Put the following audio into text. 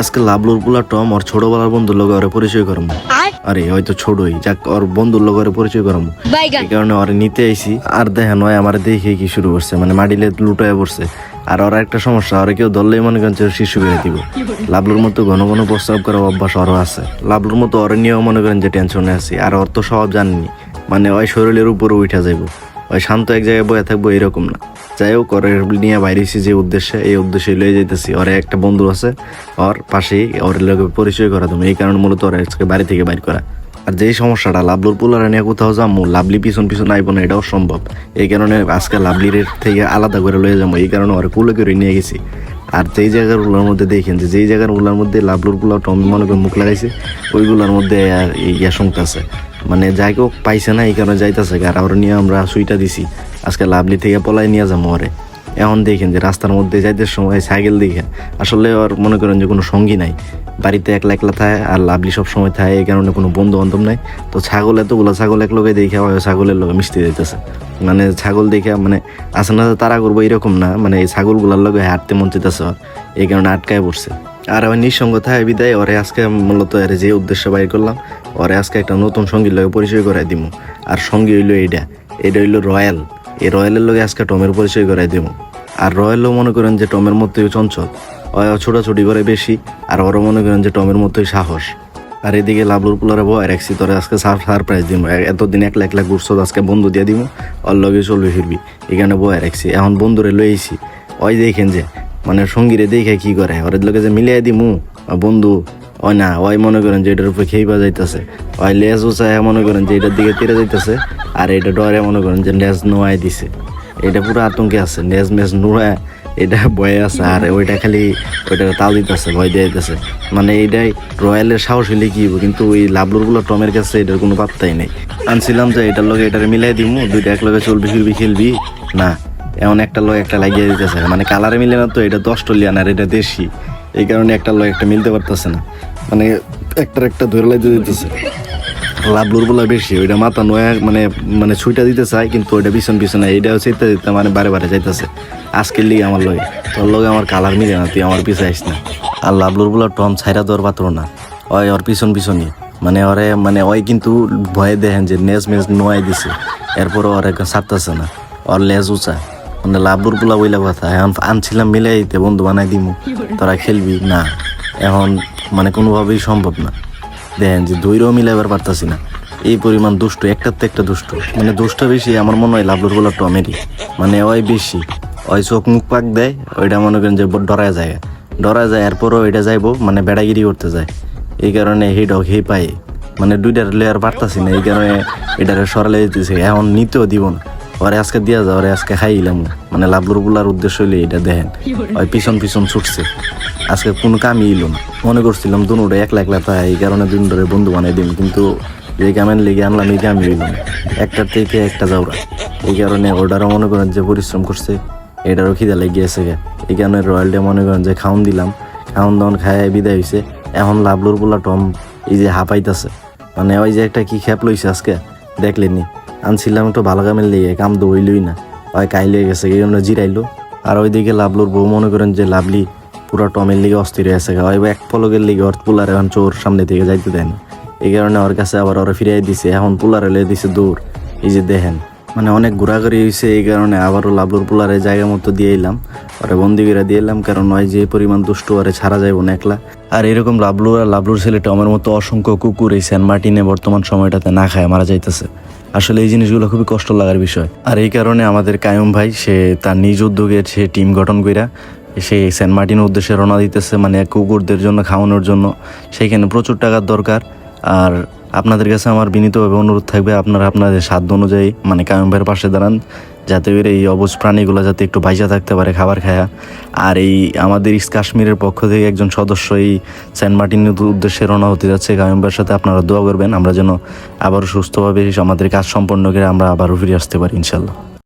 আজকে লাভলুর পুলা টম ওর ছোটবেলার বন্ধুর লগে ওরে পরিচয় করব আরে? হয়তো ছোটই। যাক ওর বন্ধুর লগে ওরে পরিচয় করব এই কারণে ওরে নিতে আইছি। আর দেখেন ওই আমার দেখে কি শুরু করছে। মানে মাটিলে লুটায় পড়ছে। আর ওর একটা সমস্যা ওরা কেউ ধরলেই মনে করেন যে শিশু বেড়ে দিব। লাভলুর মতো ঘন ঘন প্রস্তাব করার অভ্যাস ওরও আছে। লাভলুর মতো ওর নিয়েও মনে করেন যে টেনশনে আছি। আর ওর তো স্বভাব জানেনি মানে ওই শরীরের উপরে উঠা যাইব। ওই শান্ত এক জায়গায় বয়ে থাকব এরকম না। যাই হোক ওর নিয়ে বাইরেছি যে উদ্দেশ্যে, এই উদ্দেশ্যে লয়ে যাইতেছি। ওর একটা বন্ধু আছে, ওর পাশেই ওর লগে পরিচয় করা তুমি। এই কারণে মূলত ওর আজকে বাড়ি থেকে বাইর করা। আর যেই সমস্যাটা লাভলুর পোলারে নিয়ে কোথাও যাব লাভলি পিছন পিছন আইব না, এটাও সম্ভব। এই কারণে আজকে লাভলির থেকে আলাদা করে লয়ে যাব এই কারণে ওর কুলে করে নিয়ে গেছি। আর যেই জায়গারগুলোর মধ্যে দেখেন যে, যেই জায়গারগুলোর মধ্যে লাভলুর পোলাও টমি মনে করে মুখ লাগাইছে, ওইগুলোর মধ্যে আর ইয়া শুনতেছে মানে যাই হোক পাইছে না, এই কারণে যাইতেছে আর ওর নিয়ে আমরা সুইটা দিছি। আজকে লাভলি থেকে পলাই নিয়ে যাব ওরে। এখন দেখেন যে রাস্তার মধ্যে যাইতে সময় সাইকেল দেখেন আসলে ওর মনে করেন যে কোনো সঙ্গী নাই। বাড়িতে একলা একলা থাকে আর লাভলি সব সময় থাকে এই কারণে কোনো বন্ধু বান্ধব নাই। তো ছাগল এতগুলো, ছাগল এক লোকে দেখে ছাগলের লোকে মিশতে যাইতেছে মানে ছাগল দেখে মানে আসে না তারা করব এরকম না মানে এই ছাগলগুলোর লোকে হাঁটতে মন চাইতেছে এই কারণে আটকায় পড়ছে। আর ওই নিঃসঙ্গ থাকে বিদায়, ওরে আজকে মূলত এর যে উদ্দেশ্য বাইর করলাম, ওরে আজকে একটা নতুন সঙ্গীর লগে পরিচয় করাই দিব আর সঙ্গী হইল এইটা এটা হইল রয়্যাল। এই রয়্যালের লগে আজকে টমের পরিচয় করাই দিব আর রয়্যালও মনে করেন যে টমের মতোই চঞ্চল, ওই ছোটাছুটি করে বেশি, আর ওরও মনে করেন যে টমের মতোই সাহস। আর এদিকে লাভলুর পুলারে বয় রাখছি, তোরে আজকে সারপ্রাইজ দিব এতদিন একলা একলা ঘুরছ আজকে বন্ধু দিয়ে দিব ওর লগে চলবে ফিরবি। এখানে বয় রাখছি, এখন বন্ধুরে লইছি। ওই দেখেন যে মানে সঙ্গীরে দেখে কি করে? ওর লোকে যে মিলিয়ে দিমু বন্ধু, ওই না, ওই মনে করেন যে এটার উপরে খেয়ে যাইতেছে ওই লেজ উচায় মনে করেন যে এটার দিকে তেরে যাইতেছে, আর এটা ডরে মনে করেন যে লেজ নোয়াই দিছে। এটা পুরো আতঙ্কে আছে, লেজ মেজ নোয়া এটা ভয়ে আছে, আর ওইটা খালি ওইটা তাল দিতেছে, ভয় দিয়ে দিতেছে। মানে এইটাই রয়্যালের সাহস হইলে কি কিন্তু ওই লাভলুরগুলো টমের কাছে এটার কোনো পাত্তাই নেই। আনছিলাম যে এটার লগে এটারে মিলাই দিমু, দুইটা এক লগে চলবি ফিরবি খেলবি, না। এমন একটা লয় একটা লাগিয়ে দিতেছে। মানে কালারে মিলে না তো, এটা তো অস্ট্রেলিয়ান আর এটা দেশি। এই কারণে একটা লয় একটা মিলতে পারতেছে না। মানে একটার একটা ধরে লাইতে দিতেছে। লাভলুর বলা বেশি, ওইটা মাথা নয়া মানে মানে ছুইটা দিতে চায়, কিন্তু ওইটা পিছন পিছনে এইটা চিন্তা দিতে মানে বারে বারে যাইতেছে। আজকের লিগে আমার লগে তোর লগে আমার কালার মিলে না, তুই আমার পিছে আইস না। আর লাভলুর বলা টম ছাইরা দেওয়ার পাত্র না। ওই ওর পিছন পিছনই। মানে ওরে মানে ওই কিন্তু ভয়ে দেখেন যে নেজ মেজ নোয়াই দিছে। এরপর ওর ছাড়তেছে না। ওর লেজ উঁচা। মানে লাভলুর পোলা বইলা কথা। এখন আনছিলাম মিলাই দিতে বন্ধু বানাই দিমু। তোরা খেলবি? না। এখন মানে কোনোভাবেই সম্ভব না। দেখেন যে দৈরও মিলাইবার পারতাছি না। এই পরিমাণ দুষ্ট, একটার তো একটা দুষ্ট। মানে দুষ্ট বেশি, আমার মনে হয় লাভলুর বলা টমেরই মানে ওই বেশি। ওই চোখ মুখ পাক দেয়, ওইটা মনে করেন যে ডরায় যায়। ডরা যায়, এরপরও ওইটা যাইবো মানে বেড়াগিরি করতে যায়। এই কারণে হে ডগ, হে পাই মানে দুইটার লেয়ার পারতাছি না, এই কারণে এটারে সরালে দিতেছে। এখন নিতেও দিব না। ওরে আজকে দিয়া যা ওরে আজকে খাইলাম। মানে লাভলুর বুলার উদ্দেশ্য হইলে এটা দেখেন। ওই পিছন পিছন ছুটছে। আজকে কোনো কামই ইলো না। মনে করছিলাম দুনুটা একলা একলা তাই এই কারণে দুন ধরে বন্ধু বানাই দিন কিন্তু যে কামের লেগে আনলাম এই কামই হইল না। একটার থেকে একটা যাওরা। এই কারণে ওটারও মনে করেন যে পরিশ্রম করছে এটারও খিদা লেগে গেছে গে। এই কারণে রয়্যালটা মনে করেন যে খাউন দিলাম। খাউন দাউন খায় বিদায় হয়েছে এখন লাভলুর পোলা টম এই যে হাঁপাইতেছে। মানে ওই যে একটা কি খেপ লইছে আজকে দেখলেনি আনছিলাম একটু ভালো কামের লেগে, কাম তো হইলই না। ওই কাইলে গেছে, এই জন্য জিরাইলো। আর ওইদিকে লাভলুর বউ মনে করেন যে লাভলি পুরো টমের লিগে অস্থির হয়ে আছে ওই এক পলকের লিগে ওর পুলার এখন চোর সামনে থেকে যাইতে দেয় না। এই কারণে ওর কাছে আবার ওরা ফিরিয়ে দিছে, এখন পুলারে লিয়ে দিছে দূর। এই যে দেখেন মানে অনেক ঘোরাঘুরি হয়েছে এই কারণে আবারও লাভলুর পুলারে জায়গা মতো দিয়ে এলাম। ওরে বন্দি করে দিয়ে এলাম, কারণ ওই যে পরিমাণ দুষ্ট ওরে ছাড়া যাইব না একলা। আর এরকম লাভলুর আর লাভলুর ছেলে টমের মতো অসংখ্য কুকুর এই সেন্ট মার্টিনে বর্তমান সময়টাতে না খায়, মারা যাইতেছে। আসলে এই জিনিসগুলো খুবই কষ্ট লাগার বিষয়। আর এই কারণে আমাদের কায়ুম ভাই, সে তার নিজ উদ্যোগে সে টিম গঠন কইরা সে সেন্ট মার্টিনের উদ্দেশ্যে রওনা দিতেছে মানে কুকুরদের জন্য, খাওয়ানোর জন্য। সেইখানে প্রচুর টাকার দরকার। আর আপনাদের কাছে আমার বিনীতভাবে অনুরোধ থাকবে, আপনারা আপনাদের সাধ্য অনুযায়ী মানে কায়ুম ভাইয়ের পাশে দাঁড়ান। যাতে করে এই অবুজ প্রাণীগুলো যাতে একটু ভাইজা থাকতে পারে খাবার খায়া। আর এই আমাদের ইস্ট কাশ্মীরের পক্ষ থেকে একজন সদস্য এই সেন্ট মার্টিন উদ্দেশ্যে রওনা হতে যাচ্ছে। গায়ম্বার সাথে আপনারা দোয়া করবেন, আমরা যেন আবারও সুস্থভাবে আমাদের কাজ সম্পন্ন করে আমরা আবারও ফিরে আসতে পারি ইনশাল্লাহ